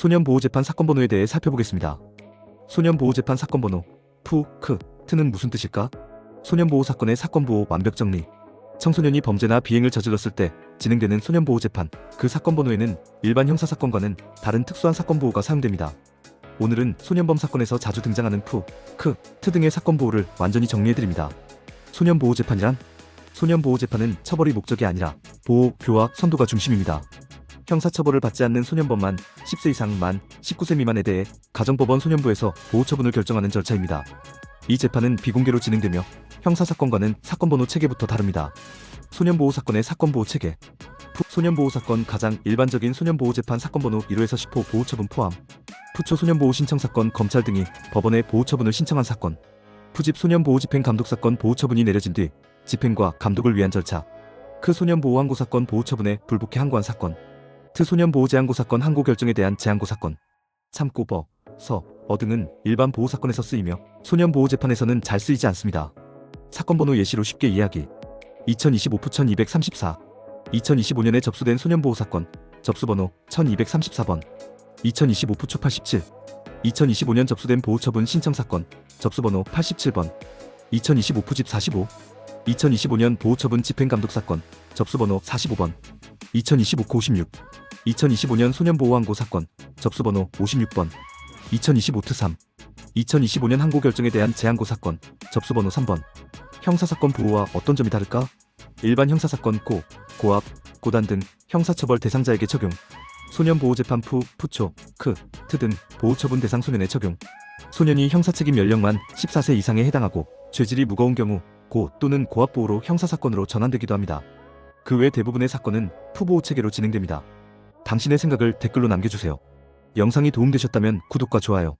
소년보호재판 사건번호에 대해 살펴보겠습니다. 소년보호재판 사건번호 푸, 크, 트는 무슨 뜻일까? 소년보호 사건의 사건보호 완벽 정리 청소년이 범죄나 비행을 저질렀을 때 진행되는 소년보호재판 그 사건번호에는 일반 형사사건과는 다른 특수한 사건보호가 사용됩니다. 오늘은 소년범 사건에서 자주 등장하는 푸, 크, 트 등의 사건보호를 완전히 정리해드립니다. 소년보호재판이란 소년보호재판은 처벌이 목적이 아니라 보호, 교화, 선도가 중심입니다. 형사처벌을 받지 않는 소년범만 10세 이상 만 19세 미만에 대해 가정법원 소년부에서 보호처분을 결정하는 절차입니다. 이 재판은 비공개로 진행되며 형사사건과는 사건번호 체계부터 다릅니다. 소년보호 사건의 사건보호 체계 푸, 소년보호 사건 가장 일반적인 소년보호 재판 사건번호 1호에서 10호 보호처분 포함 푸초 소년보호 신청 사건 검찰 등이 법원에 보호처분을 신청한 사건 푸집 소년보호 집행 감독 사건 보호처분이 내려진 뒤 집행과 감독을 위한 절차 크 소년보호항고 사건 보호처분에 불복해 항고한 사건 트 소년 보호 제한고 사건 항고 결정에 대한 제한고 사건. 참고 버, 서, 어 등은 일반 보호 사건에서 쓰이며 소년 보호 재판에서는 잘 쓰이지 않습니다. 사건 번호 예시로 쉽게 이해하기. 2025 푸1234 2025년에 접수된 소년 보호 사건. 접수 번호 1234번. 2025 푸초 87 2025년 접수된 보호처분 신청 사건. 접수 번호 87번. 2025 푸집 45 2025년 보호처분 집행감독 사건. 접수 번호 45번 2025코56 2025년 소년보호항고 사건 접수번호 56번 2025트 3 2025년 항고 결정에 대한 재항고 사건 접수번호 3번 형사사건 보호와 어떤 점이 다를까? 일반 형사사건 고, 고압, 고단 등 형사처벌 대상자에게 적용 소년보호재판 푸, 푸초, 크, 트 등 보호처분 대상 소년에 적용 소년이 형사책임 연령만 14세 이상에 해당하고 죄질이 무거운 경우 고 또는 고압보호로 형사사건으로 전환되기도 합니다. 그 외 대부분의 사건은 푸보호 체계로 진행됩니다. 당신의 생각을 댓글로 남겨주세요. 영상이 도움되셨다면 구독과 좋아요,